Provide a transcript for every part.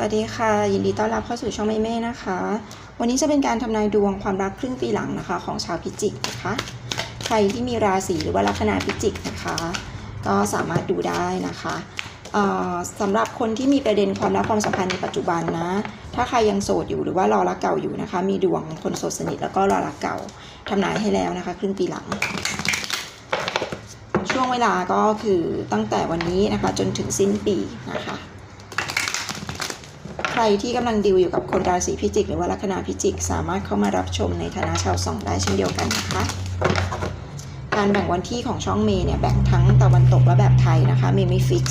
สวัสดีค่ะ ยินดีต้อนรับเข้าสู่ช่องไม่เม่นะคะ วันนี้จะเป็นการทำนายดวงความรักครึ่งปีหลังนะคะ ของชาวพิจิกนะคะ ใครที่มีราศีหรือว่าลัคนาพิจิกนะคะ ก็สามารถดูได้นะคะเอ่อสำหรับคนที่มีประเด็นความรักความสัมพันธ์ในปัจจุบันนะ ถ้าใครยังโสดอยู่หรือว่ารอรักเก่าอยู่นะคะ มีดวงคนโสดสนิทแล้วก็รอรักเก่าทำนายให้แล้วนะคะ ครึ่งปีหลัง ช่วงเวลาก็คือตั้งแต่วันนี้นะคะ จนถึงสิ้นปีนะคะ รที่กำลังดิวอยู่กับคนราศีพิจิก หรือว่าลัคนาพิจิก สามารถเข้ามารับชมในฐานะชาวสองได้เช่นเดียวกันนะคะ การแบ่งวันที่ของช่องเมย์เนี่ยแบ่งทั้งตะวันตกและแบบไทยนะคะเมย์ไม่ฟิก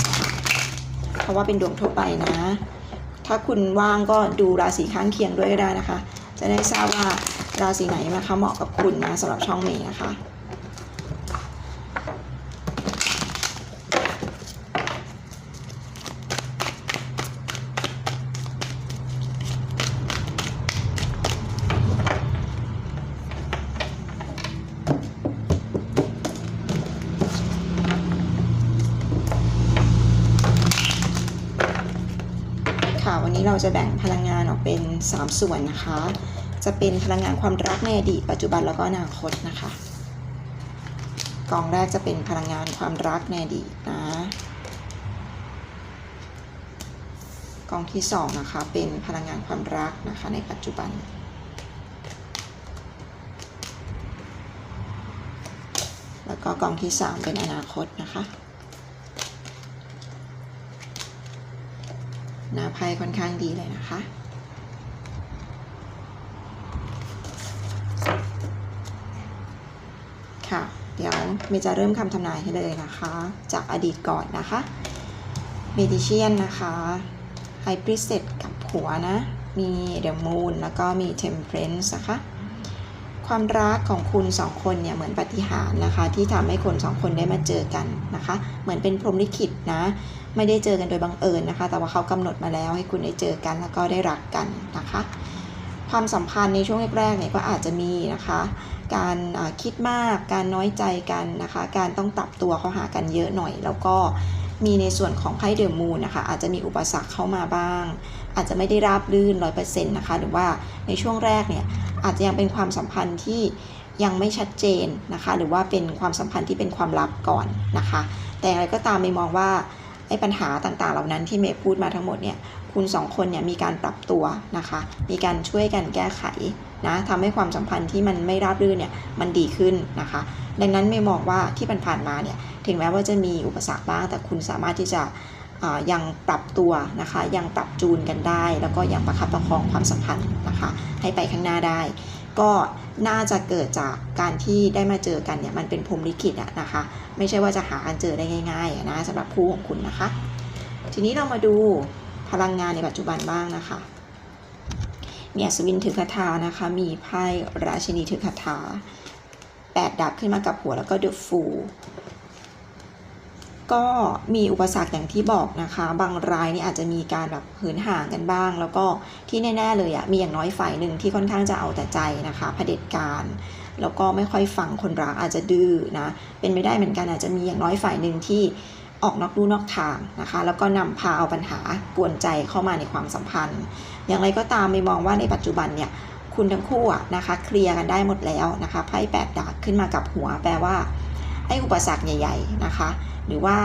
เพราะว่าเป็นดวงทั่วไปนะ ถ้าคุณว่างก็ดูราศีข้างเคียงด้วยก็ได้นะคะ จะได้ทราบว่าราศีไหนนะคะเหมาะกับคุณนะสำหรับช่องเมย์นะคะ เราจะแบ่งพลังงานออกเป็น 3 ส่วนนะคะ จะเป็นพลังงานความรักในอดีตปัจจุบันแล้วก็อนาคตนะคะกองแรกจะเป็นพลังงานความรักในอดีตนะกองที่2นะคะเป็นพลังงานความรักนะคะในปัจจุบัน แล้วก็กองที่ 3 เป็นอนาคตนะคะ หน้าไพ่ค่อนข้างดีเลยนะคะ ค่ะ เดี๋ยวเมย์จะเริ่มคำทำนายให้เลยนะคะ จากอดีตก่อนนะคะเมดิเชียนนะคะไฮปริเซตกับผัวนะ มีเดอะมูนแล้วก็มีเทมเพลนส์นะคะ ความรักของคุณสองคนเนี่ยเหมือนปฏิหารนะคะ ที่ทำให้คนสองคนได้มาเจอกันนะคะ เหมือนเป็นพรหมลิขิตนะไม่ได้เจอกันโดยบังเอิญนะคะ แต่ว่าเขากำหนดมาแล้วให้คุณได้เจอกันแล้วก็ได้รักกันนะคะ ความสัมพันธ์ในช่วงแรกๆเนี่ยก็อาจจะมีนะคะ การคิดมากการน้อยใจกันนะคะ การต้องปรับตัวเข้าหากันเยอะหน่อยแล้วก็ มีในส่วนของไพ่เดอร์มูนนะคะอาจจะมีอุปสรรคเข้ามาบ้าง อาจจะไม่ได้ราบรื่นร้อยเปอร์เซ็นต์นะคะ หรือว่าในช่วงแรกเนี่ยอาจจะยังเป็นความสัมพันธ์ที่ยังไม่ชัดเจนนะคะ หรือว่าเป็นความสัมพันธ์ที่เป็นความลับก่อนนะคะ แต่อะไรก็ตามไม่มองว่าไอ้ปัญหาต่างๆ เหล่านั้นที่เมย์พูดมาทั้งหมดเนี่ย คุณสองคนเนี่ยมีการปรับตัวนะคะ มีการช่วยกันแก้ไขนะทำให้ความสัมพันธ์ที่มันไม่ราบรื่นเนี่ยมันดีขึ้นนะคะ ดังนั้นเมย์มองว่าที่ผ่านมาเนี่ยถึงแม้ว่าจะมีอุปสรรคบ้าง แต่คุณสามารถที่จะยังปรับตัวนะคะ ยังปรับจูนกันได้ แล้วก็ยังประคับประคองความสัมพันธ์นะคะ ให้ไปข้างหน้าได้ ก็น่าจะเกิดจากการที่ได้มาเจอกันเนี่ยมันเป็นพรมลิขิตอะนะคะ ไม่ใช่ว่าจะหากันเจอได้ง่ายๆนะสำหรับคู่ของคุณนะคะ ทีนี้เรามาดู พลังงานในปัจจุบันบ้างนะคะ มีอัศวินถือคาถานะคะ มีไพ่ราชินีถือคาถาแปดดาบขึ้นมากับหัวแล้วก็เดอะฟูก็มีอุปสรรคอย่างที่บอกนะคะ บางรายนี่อาจจะมีการแบบเหินห่างกันบ้าง แล้วก็ที่แน่ ๆ เลยอะมีอย่างน้อยฝ่ายหนึ่งที่ค่อนข้างจะเอาแต่ใจนะคะเผด็จการ แล้วก็ไม่ค่อยฟังคนรักอาจจะดื้อนะ เป็นไม่ได้เหมือนกันอาจจะมีอย่างน้อยฝ่ายหนึ่งที่ ออกนอกลู่นอกทางนะคะ แล้วก็นำพาเอาปัญหากวนใจเข้ามาในความสัมพันธ์ อย่างไรก็ตามไม่มองว่าในปัจจุบันเนี่ยคุณทั้งคู่นะคะเคลียร์กันได้หมดแล้วนะคะไพ่แปดดาบขึ้นมากับหัว แปลว่าไอ้อุปสรรคใหญ่ ๆนะคะ หรือว่า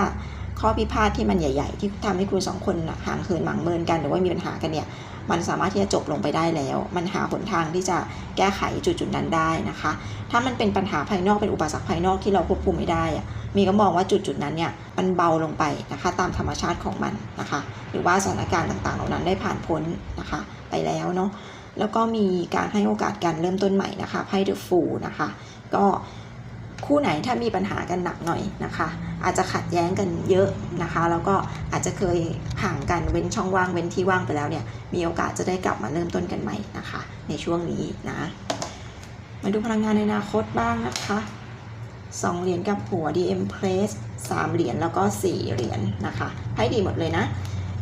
ข้อพิพาทที่มันใหญ่ ๆ ที่ทำให้คุณสองคนห่างเหินหมางเมินกัน หรือว่ามีปัญหากันเนี่ย มันสามารถที่จะจบลงไปได้แล้ว มันหาหนทางที่จะแก้ไขจุดๆนั้นได้นะคะ ถ้ามันเป็นปัญหาภายนอกเป็นอุปสรรคภายนอกที่เราควบคุมไม่ได้อะมีก็มองว่าจุดๆนั้นเนี่ยมันเบาลงไปนะคะ ตามธรรมชาติของมันนะคะ หรือว่าสถานการณ์ต่างๆ เหล่านั้นได้ผ่านพ้นนะคะ ไปแล้วเนาะแล้วก็มีการให้โอกาสการเริ่มต้นใหม่นะคะไพ่เดอะฟูนะคะ ก็ คู่ไหนถ้ามีปัญหากันหนักหน่อยนะคะ อาจจะขัดแย้งกันเยอะนะคะ แล้วก็อาจจะเคยห่างกันเว้นช่องว่างเว้นที่ว่างไปแล้วเนี่ยมีโอกาสจะได้กลับมาเริ่มต้นกันใหม่นะคะ ในช่วงนี้นะมาดูพลังงานในอนาคตบ้างนะคะสองเหรียญกับหัว DM Press สามเหรียญแล้วก็สี่เหรียญนะคะให้ดีหมดเลยนะ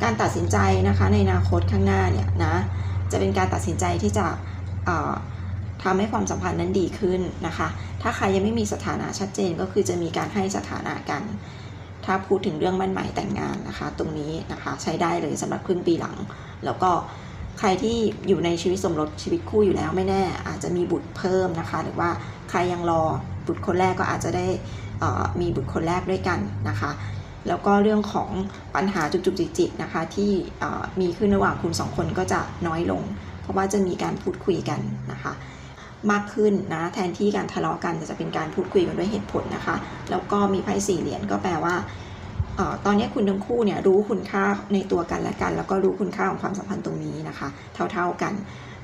การตัดสินใจนะคะในอนาคตข้างหน้าเนี่ยนะจะเป็นการตัดสินใจที่จะทำให้ความสัมพันธ์นั้นดีขึ้นนะคะ ถ้าใครยังไม่มีสถานะชัดเจนก็คือจะมีการให้สถานะกัน ถ้าพูดถึงเรื่องมั่นหมายแต่งงานนะคะ ตรงนี้นะคะใช้ได้เลยสำหรับครึ่งปีหลัง แล้วก็ใครที่อยู่ในชีวิตสมรสชีวิตคู่อยู่แล้วไม่แน่ อาจจะมีบุตรเพิ่มนะคะ หรือว่าใครยังรอบุตรคนแรกก็อาจจะได้มีบุตรคนแรกด้วยกันนะคะ แล้วก็เรื่องของปัญหาจุกจิกจิกนะคะที่มีขึ้นระหว่างคุณสองคนก็จะน้อยลง เพราะว่าจะมีการพูดคุยกันนะคะ มากขึ้นนะแทนที่การทะเลาะกันจะเป็นการพูดคุยกันด้วยเหตุผลนะคะ แล้วก็มีไพ่สี่เหรียญก็แปลว่าออตอนนี้คุณทั้งคู่เนี่ยรู้คุณค่าในตัวกันและกัน แล้วก็รู้คุณค่าของความสัมพันธ์ตรงนี้นะคะ เท่าๆกัน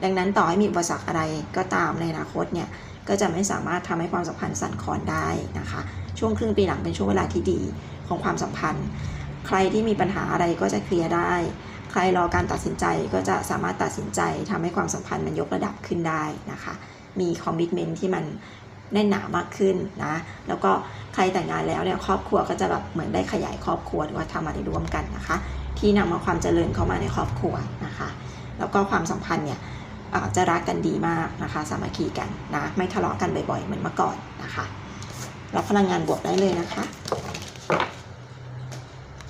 ดังนั้นต่อให้มีอุปสรรคอะไรก็ตามในอนาคตเนี่ยก็จะไม่สามารถทำให้ความสัมพันธ์สั่นคลอนได้นะคะ ช่วงครึ่งปีหลังเป็นช่วงเวลาที่ดีของความสัมพันธ์ ใครที่มีปัญหาอะไรก็จะเคลียร์ได้ ใครรอการตัดสินใจก็จะสามารถตัดสินใจทำให้ความสัมพันธ์มันยกระดับขึ้นได้นะคะ มีคอมมิชเมนที่มันแน่นหนามากขึ้นนะ แล้วก็ใครแต่งงานแล้วเนี่ยครอบครัวก็จะแบบเหมือนได้ขยายครอบครัวหรือว่าทำอะไรร่วมกันนะคะ ที่นำมาความเจริญเข้ามาในครอบครัวนะคะ แล้วก็ความสัมพันธ์เนี่ยจะรักกันดีมากนะคะ สามัคคีกันนะ ไม่ทะเลาะกันบ่อยๆ เหมือนเมื่อก่อนนะคะรับพลังงานบวกได้เลยนะคะ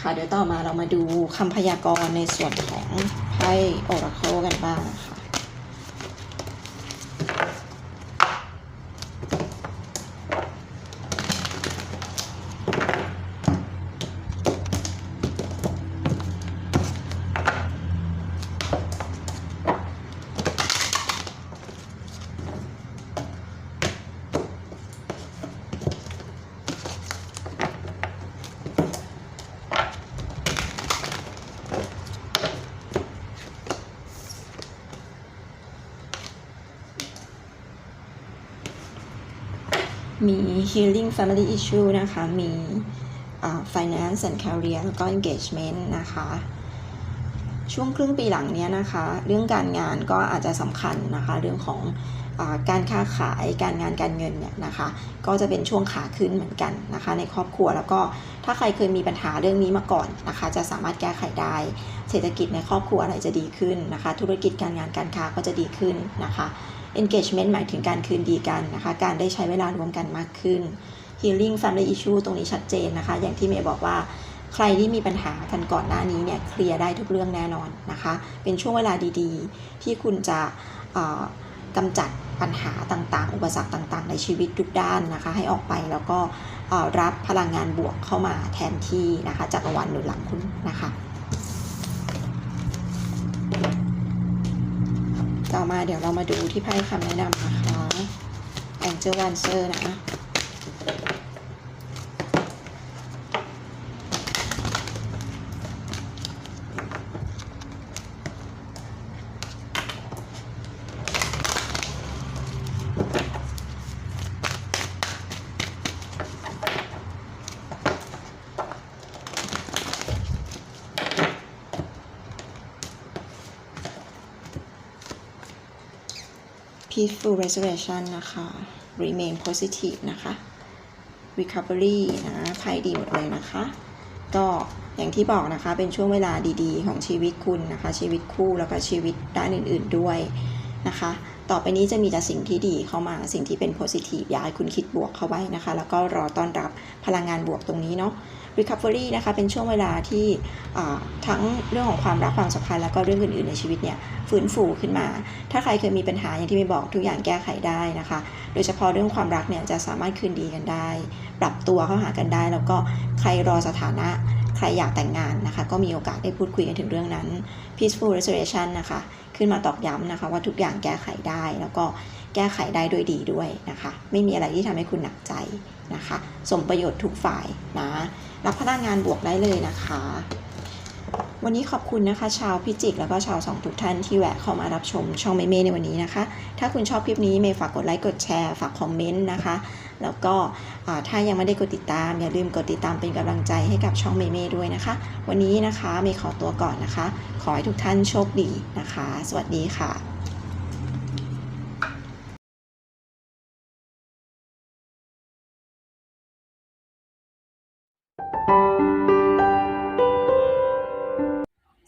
ค่ะเดี๋ยวต่อมาเรามาดูคำพยากรณ์ในส่วนของไพ่โอราเคิลกันบ้างค่ะ มี healing family issue นะคะ มี finance and career แล้วก็ engagement นะคะ ช่วงครึ่งปีหลังเนี้ยนะคะ เรื่องการงานก็อาจจะสำคัญนะคะ เรื่องของอการค้าขาย การงานการเงินเนี่ยนะคะ ก็จะเป็นช่วงขาขึ้นเหมือนกันนะคะ ในครอบครัวแล้วก็ถ้าใครเคยมีปัญหาเรื่องนี้มาก่อนนะคะ จะสามารถแก้ไขได้ เศรษฐกิจในครอบครัวอะไรจะดีขึ้นนะคะ ธุรกิจการงานการค้าก็จะดีขึ้นนะคะ engagement หมายถึงการคืนดีกันนะคะ การได้ใช้เวลารวมกันมากขึ้น healing family issue ตรงนี้ชัดเจนนะคะ อย่างที่เมย์บอกว่าใครที่มีปัญหากันก่อนหน้านี้เนี่ยเคลียร์ได้ทุกเรื่องแน่นอนนะคะ เป็นช่วงเวลาดีๆ ที่คุณจะกำจัดปัญหาต่างๆ อุปสรรคต่างๆ ในชีวิตทุกด้านนะคะ ให้ออกไปแล้วก็รับพลังงานบวกเข้ามาแทนที่นะคะจักรวาลหนุนหลังคุณนะคะ ต่อมาเดี๋ยวเรามาดูที่ไพ่คำแนะนำนะคะ Angel Answer นะ peaceful restoration นะคะ remain positive นะคะ recovery นะไพ่ดีหมดเลยนะคะ ก็อย่างที่บอกนะคะเป็นช่วงเวลาดีๆ ของชีวิตคุณนะคะ ชีวิตคู่แล้วก็ชีวิตด้านอื่น ๆด้วยนะคะ ต่อไปนี้จะมีแต่สิ่งที่ดีเข้ามาสิ่งที่เป็น positive อยากให้คุณคิดบวกเข้าไว้นะคะ แล้วก็รอต้อนรับพลังงานบวกตรงนี้เนาะ recovery นะคะเป็นช่วงเวลาที่ทั้งเรื่องของความรักความสัมพันธ์แล้วก็เรื่องอื่นๆในชีวิตเนี่ยฟื้นฟูขึ้นมา ถ้าใครเคยมีปัญหาอย่างที่ไม่บอกทุกอย่างแก้ไขได้นะคะ โดยเฉพาะเรื่องความรักเนี่ยจะสามารถคืนดีกันได้ ปรับตัวเข้าหากันได้ แล้วก็ใครรอสถานะ ใครอยากแต่งงานนะคะ ก็มีโอกาสได้พูดคุยกันถึงเรื่องนั้น peaceful resolution นะคะ ขึ้นมาตอกย้ำนะคะว่าทุกอย่างแก้ไขได้ แล้วก็แก้ไขได้ด้วยดีด้วยนะคะ ไม่มีอะไรที่ทำให้คุณหนักใจนะคะ สมประโยชน์ทุกฝ่ายนะ รับพนักงานบวกได้เลยนะคะ วันนี้ขอบคุณนะคะ ชาวพิจิก แล้วก็ชาวสองทุกท่านที่แวะเข้ามารับชมช่องเมเม่ในวันนี้นะคะ ถ้าคุณชอบคลิปนี้เมย์ฝากกดไลค์กดแชร์ฝากคอมเมนต์นะคะ แล้วก็ถ้ายังไม่ได้กดติดตาม อย่าลืมกดติดตามเป็นกำลังใจให้กับช่องเมเม่ด้วยนะคะ วันนี้นะคะเมย์ขอตัวก่อนนะคะ ขอให้ทุกท่านโชคดีนะคะ สวัสดีค่ะ